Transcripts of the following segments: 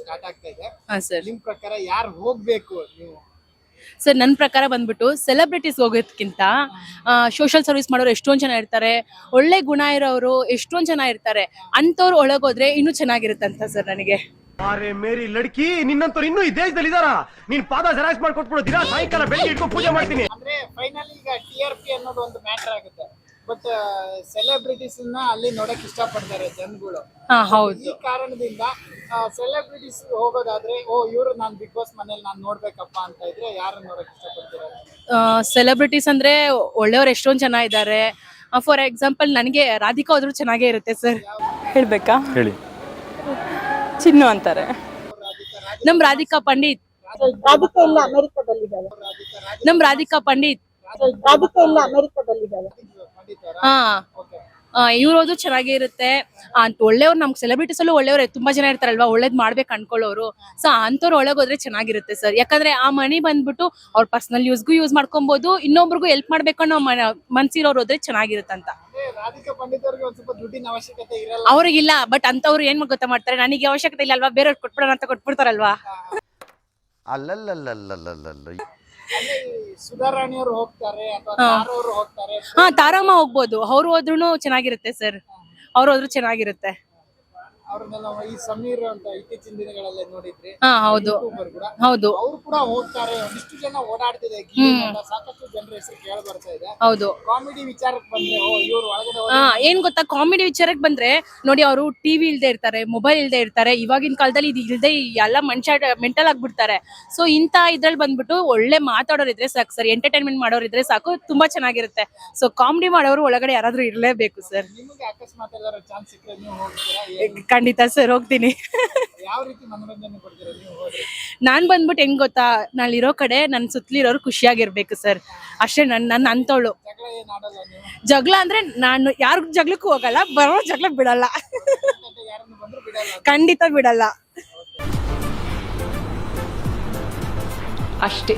Start ಆಗ್ತಾ ಇದೆ. ಹಾ ಸರ್. ನಿಮ್ ಪ್ರಕಾರ ಯಾರು ಹೋಗ್ಬೇಕು ನೀವು? ಸರ್ ನನ್ನ ಪ್ರಕಾರ ಬಂದ್ಬಿಟ್ಟು ಸೆಲೆಬ್ರಿಟೀಸ್ ಹೋಗೋದಕ್ಕಿಂತ ಸೋಷಿಯಲ್ ಸರ್ವಿಸ್ ಮಾಡೋರು ಎಷ್ಟೊಂದು ಜನ ಇರ್ತಾರೆ ಒಳ್ಳೆ ಗುಣ ಇರೋರು ಎಷ್ಟೊಂದು ಜನ ಇರ್ತಾರೆ ಅಂಥವ್ರು ಒಳಗೋದ್ರೆ ಇನ್ನೂ ಚೆನ್ನಾಗಿರುತ್ತಂತ ಅಂತ ಸರ್ ನನಗೆ. ಅರೆ ಮೇರಿ ಲಡ್ಕಿ ನಿನ್ನಂತವ್ರು ಇನ್ನೂ ಈ ದೇಶದಲ್ಲಿ ಇದಾರ? ನೀನ್ ಪಾದ ಜೆರಾಕ್ಸ್ ಮಾಡ್ಕೊಟ್ಬಿಡು ದಿನ ಸಾಯಂಕಾಲ ಬೆಳಿಗ್ಗೆ ಇಟ್ಕೊಂಡು ಪೂಜೆ ಮಾಡ್ತೀನಿ. ಅಂದ್ರೆ ಫೈನಲ್ ಈಗ ಟಿಆರ್ಪಿ ಆರ್ ಪಿ ಅನ್ನೋದು ಒಂದು ಮ್ಯಾಟರ್ ಆಗುತ್ತೆ. ಬಟ್ ಸೆಲೆಬ್ರಿಟೀಸ್ನ ಅಲ್ಲಿ ನೋಡಕ್ ಇಷ್ಟಪಡ್ತಾರೆ ಜನಗಳು. ಹಾ ಈ ಹೌದು. ಕಾರಣದಿಂದ ಸೆಲೆಬ್ರಿಟೀಸ್ ಹೋಗೋದಾದ್ರೆ ಓ ಇವರು ನಾನ್ ಬಿಗ್ ಬಾಸ್ ಮನೇಲಿ ನಾನ್ ನೋಡ್ಬೇಕಪ್ಪ ಅಂತ ಇದ್ರೆ ಯಾರನ್ನ ನೋಡಕ್ ಇಷ್ಟಪಡ್ತೀರಾ? ಸೆಲೆಬ್ರಿಟೀಸ್ ಅಂದ್ರೆ ಒಳ್ಳೆಯವ್ರು ಎಷ್ಟೊಂದ್ ಜನ ಇದ್ದಾರೆ ಫಾರ್ ಎಕ್ಸಾಂಪಲ್ ನನಗೆ ರಾಧಿಕಾ ಹೋದ್ರು ಚೆನ್ನಾಗೇ ಇರುತ್ತೆ ಸರ್. ಹೇಳ್ಬೇಕಾ? ಹೇಳಿ. ಚಿನ್ನು ಅಂತಾರೆ. ನಮ್ ರಾಧಿಕಾ ಪಂಡಿತ್. ರಾಧಿಕಾ ಇಲ್ಲ ಅಮೆರಿಕದಲ್ಲಿದ್ದಾಳೆ. ನಮ್ ರಾಧಿಕಾ ಪಂಡಿತ್. ರಾಧಿಕಾ ಎಲ್ಲ ಅಮೆರಿಕದಲ್ಲಿದ್ದಾಳೆ. ಹಾ. ಇವ್ರು ಹೋದ್ರು ಚೆನ್ನಾಗೇ ಇರುತ್ತೆ. ಅಂತ ಒಳ್ಳೆಯವ್ರು ನಮ್ಗೆ ಸೆಲೆಬ್ರಿಟೀಸ್ ಅಲ್ಲೂ ಒಳ್ಳೆಯವ್ರೆ ತುಂಬಾ ಜನ ಇರ್ತಾರಲ್ವಾ ಒಳ್ಳೇದ್ ಮಾಡ್ಬೇಕು ಅನ್ಕೊಳ್ಳೋರು. ಸೊ ಅಂಥವ್ರು ಒಳಗೋದ್ರೆ ಚೆನ್ನಾಗಿರುತ್ತೆ ಸರ್. ಯಾಕಂದ್ರೆ ಆ ಮನಿ ಬಂದ್ಬಿಟ್ಟು ಅವ್ರ ಪರ್ಸನಲ್ ಯೂಸ್ಗೂ ಯೂಸ್ ಮಾಡ್ಕೊಬಹುದು ಇನ್ನೊಬ್ರಿಗೂ ಹೆಲ್ಪ್ ಮಾಡ್ಬೇಕು ಅನ್ನೋ ಮನ್ಸಿರೋರು ಹೋದ್ರೆ ಚೆನ್ನಾಗಿರುತ್ತೆ ಅಂತ ಅಂದ್ರೆ ರಾಧಿಕಾ ಪಂಡಿತ್ ಅವ್ರಿಗೆ ಒಂದ್ ಸ್ವಲ್ಪ ದುಡ್ಡಿನ ಅವಶ್ಯಕತೆ ಇರಲ್ಲ. ಅವ್ರಿಗಿಲ್ಲ ಬಟ್ ಅಂತವ್ರು ಏನ್ ಗೊತ್ತಾ ಮಾಡ್ತಾರೆ? ನನಗೆ ಅವಶ್ಯಕತೆ ಇಲ್ಲ ಅಲ್ವಾ? ಬೇರೆಯವ್ರು ಕೊಟ್ಬಿಡೋಣ ಅಂತ ಕೊಟ್ಬಿಡ್ತಾರಲ್ವಾ? ಅಲ್ಲಲ್ಲಲ್ಲಲ್ಲಲ್ಲಲ್ಲ ಅಲ್ಲಿ ಸುಧಾರಾಣಿ ಅವರು ಹೋಗ್ತಾರೆ ಅಥವಾ ಹಾ. ಅವರು ಹೋಗ್ತಾರೆ ಹಾ ತಾರಮ್ಮ ಹೋಗ್ಬೋದು ಅವ್ರು ಹೋದ್ರು ಚೆನ್ನಾಗಿರುತ್ತೆ ಸರ್ ಅವ್ರು ಹೋದ್ರು ಚೆನ್ನಾಗಿರುತ್ತೆ ಅವ್ರನ್ನೆಲ್ಲ ಈ ಸಮೀರ್ ಅಂತ ಇತ್ತೀಚಿನ ದಿನಗಳಲ್ಲಿ ನೋಡಿದ್ರಿ ಹಾ ಹೌದು. ಯೂಟ್ಯೂಬರ್ ಕೂಡ. ಹೌದು. ಅವ್ರು ಕೂಡ ಹೋಗ್ತಾರೆ. ಒಂದಿಷ್ಟು ಜನ ಓಡಾಡ್ತಿದೆ. ಗಿಲ್ಲಿ ನಟ, ಸಾಕಷ್ಟು ಜನರ ಹೆಸರು ಕೇಳ ಬರ್ತಾ ಇದೆ. ಹೌದು. ಕಾಮಿಡಿ ವಿಚಾರಕ್ಕೆ ಬಂದ್ರೆ ಓ ಇವ್ರು ಒಳಗಡೆ ಆ, ಹೋದ್ರೆ ಏನ್ ಗೊತ್ತಾ? ಕಾಮಿಡಿ ವಿಚಾರಕ್ಕೆ ಬಂದ್ರೆ ನೋಡಿ ಅವರು ಟಿವಿ ಇಲ್ದೇ ಇರ್ತಾರೆ ಮೊಬೈಲ್ ಇಲ್ದೇ ಇರ್ತಾರೆ. ಇವಾಗಿನ ಕಾಲದಲ್ಲಿ ಇದು ಇಲ್ದೇ ಎಲ್ಲ ಮನುಷ್ಯ ಮೆಂಟಲ್ ಆಗ್ಬಿಡ್ತಾರೆ. ಸೊ ಇಂತ ಇದ್ರಲ್ಲಿ ಬಂದ್ಬಿಟ್ಟು ಒಳ್ಳೆ ಮಾತಾಡೋರು ಇದ್ರೆ ಸಾಕು ಸರ್. ಎಂಟರ್ಟೈನ್ಮೆಂಟ್ ಮಾಡೋರು ಇದ್ರೆ ಸಾಕು. ತುಂಬಾ ಚೆನ್ನಾಗಿರುತ್ತೆ. ಸೊ ಕಾಮಿಡಿ ಮಾಡೋರು ಒಳಗಡೆ ಯಾರಾದ್ರೂ ಇರಲೇಬೇಕು ಸರ್. ನಿಮಗೆ ಅಕಸ್ಮಾತ್ ಎಲ್ಲಾರ ಚಾನ್ಸ್ ಸಿಕ್ಕರೆ ನೀವು ಹೋಗ್ತೀರಾ? ಏನ್- ಖಂಡಿತ ಸರ್ ಹೋಗ್ತೀನಿ. ನಾನ್ ಬಂದ್ಬಿಟ್ಟು ಹೆಂಗ್ ಗೊತ್ತಾ ನಾನು ಇರೋ ಕಡೆ ನನ್ ಸುತ್ತಲಿರೋರು ಖುಷಿಯಾಗಿರ್ಬೇಕು ಸರ್. ಅಷ್ಟೇ ನನ್ ನನ್ನ ಅಂತವಳು ಜಗಳ ಅಂದ್ರೆ ನಾನು ಯಾರ ಜಗಳಕ್ಕೂ ಹೋಗಲ್ಲ ಬರೋ ಜಗಳ ಬಿಡಲ್ಲ. ಖಂಡಿತ ಬಿಡಲ್ಲ. ಅಷ್ಟೇ.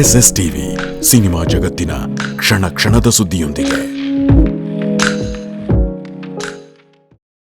ಎಸ್ ಎಸ್ ಟಿವಿ ಸಿನಿಮಾ ಜಗತ್ತಿನ ಕ್ಷಣ ಕ್ಷಣದ ಸುದ್ದಿಯೊಂದಿಗೆ.